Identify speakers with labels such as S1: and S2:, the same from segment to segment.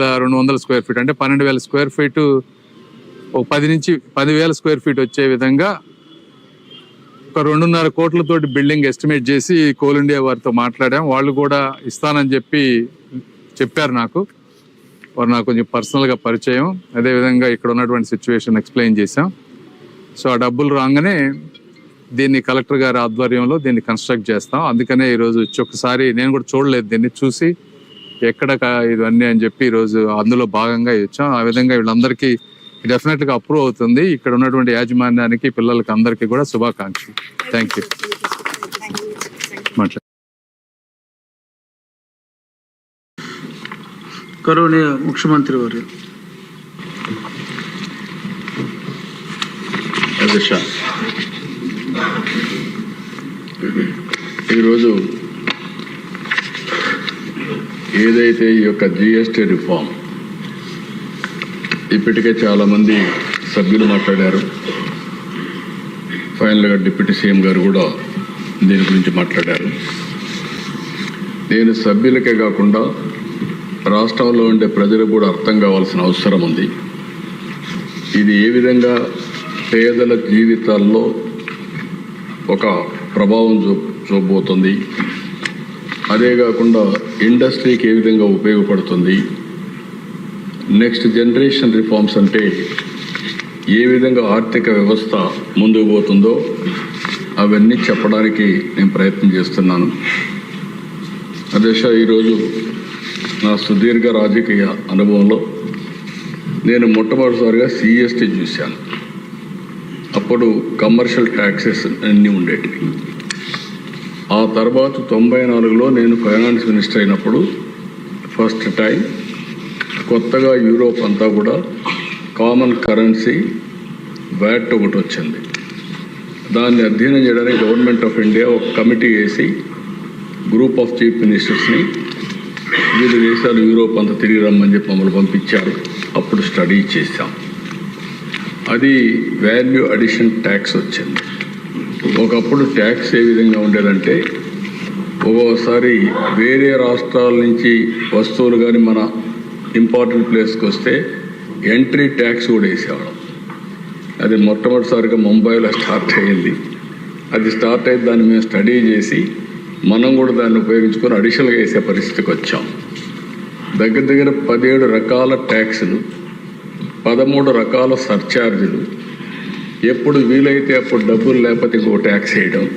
S1: రెండు వందల square feet అంటే పన్నెండు వేల స్క్వేర్ ఫీట్ ఒక పది నుంచి పదివేల స్క్వేర్ ఫీట్ వచ్చే విధంగా ఒక రెండున్నర కోట్లతోటి బిల్డింగ్ ఎస్టిమేట్ చేసి కోల్ ఇండియా వారితో మాట్లాడాం. వాళ్ళు కూడా ఇస్తానని చెప్పి చెప్పారు నాకు. వారు నాకు కొంచెం పర్సనల్గా పరిచయం. అదేవిధంగా ఇక్కడ ఉన్నటువంటి సిచ్యువేషన్ ఎక్స్ప్లెయిన్ చేశాం. సో ఆ డబ్బులు రాగానే దీన్ని కలెక్టర్ గారి ఆధ్వర్యంలో దీన్ని కన్స్ట్రక్ట్ చేస్తాం. అందుకనే ఈరోజు వచ్చి ఒకసారి నేను కూడా చూడలేదు దీన్ని చూసి ఎక్కడ ఇవన్నీ అని చెప్పి ఈరోజు అందులో భాగంగా వచ్చాం ఆ విధంగా వీళ్ళందరికీ డెఫినెట్గా అప్రూవ్ అవుతుంది. ఇక్కడ ఉన్నటువంటి యాజమాన్యానికి పిల్లలకి అందరికీ కూడా శుభాకాంక్షలు. థ్యాంక్ యూ
S2: గౌరవనీయ ముఖ్యమంత్రి వారు.
S3: ఈరోజు ఏదైతే ఈ యొక్క జిఎస్టీ రిఫార్మ్ ఇప్పటికే చాలామంది సభ్యులు మాట్లాడారు ఫైనల్గా డిప్యూటీ సీఎం గారు కూడా దీని గురించి మాట్లాడారు. నేను సభ్యులకే కాకుండా రాష్ట్రంలో ఉండే ప్రజలకు కూడా అర్థం కావాల్సిన అవసరం ఉంది. ఇది ఏ విధంగా పేదల జీవితాల్లో ఒక ప్రభావం చూ చూపబోతుంది? అదే కాకుండా ఇండస్ట్రీకి ఏ విధంగా ఉపయోగపడుతుంది? నెక్స్ట్ జనరేషన్ రిఫార్మ్స్ అంటే ఏ విధంగా ఆర్థిక వ్యవస్థ ముందుకు పోతుందో అవన్నీ చెప్పడానికి నేను ప్రయత్నం చేస్తున్నాను. అధ్యక్ష ఈరోజు నా సుదీర్ఘ రాజకీయ అనుభవంలో నేను మొట్టమొదటిసారిగా సిఎస్టీ చూశాను. అప్పుడు కమర్షియల్ ట్యాక్సెస్ అన్నీ ఉండేటివి. తర్వాత తొంభై నాలుగులో నేను ఫైనాన్స్ మినిస్టర్ అయినప్పుడు ఫస్ట్ టైం కొత్తగా యూరోప్ అంతా కూడా కామన్ కరెన్సీ వ్యాట్ ఒకటి వచ్చింది. దాన్ని అధ్యయనం చేయడానికి గవర్నమెంట్ ఆఫ్ ఇండియా ఒక కమిటీ వేసి గ్రూప్ ఆఫ్ చీఫ్ మినిస్టర్స్ని వివిధ దేశాలు యూరోప్ అంతా తిరిగి రమ్మని చెప్పి మమ్మల్ని పంపించారు. అప్పుడు స్టడీ చేశాం. అది వాల్యూ అడిషన్ ట్యాక్స్ వచ్చింది. ఒకప్పుడు ట్యాక్స్ ఏ విధంగా ఉండేదంటే ఒక్కోసారి వేరే రాష్ట్రాల నుంచి వస్తువులు కానీ మన ఇంపార్టెంట్ ప్లేస్కి వస్తే ఎంట్రీ ట్యాక్స్ కూడా వేసేవాళ్ళం. అది మొట్టమొదటిసారిగా ముంబైలో స్టార్ట్ అయ్యింది. అది స్టార్ట్ అయ్యి దాన్ని మేము స్టడీ చేసి మనం కూడా దాన్ని ఉపయోగించుకొని అడిషనల్గా వేసే పరిస్థితికి వచ్చాం. దగ్గర దగ్గర పదిహేడు రకాల ట్యాక్సులు పదమూడు రకాల సర్ఛార్జీలు ఎప్పుడు వీలైతే అప్పుడు డబ్బులు లేకపోతే ఇంకో ట్యాక్స్ వేయడం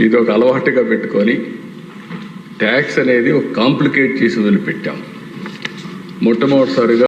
S3: ఇది ఒక అలవాటుగా పెట్టుకొని ట్యాక్స్ అనేది ఒక కాంప్లికేట్ చేసి వదిలిపెట్టాం. మొట్టమొదటిసారిగా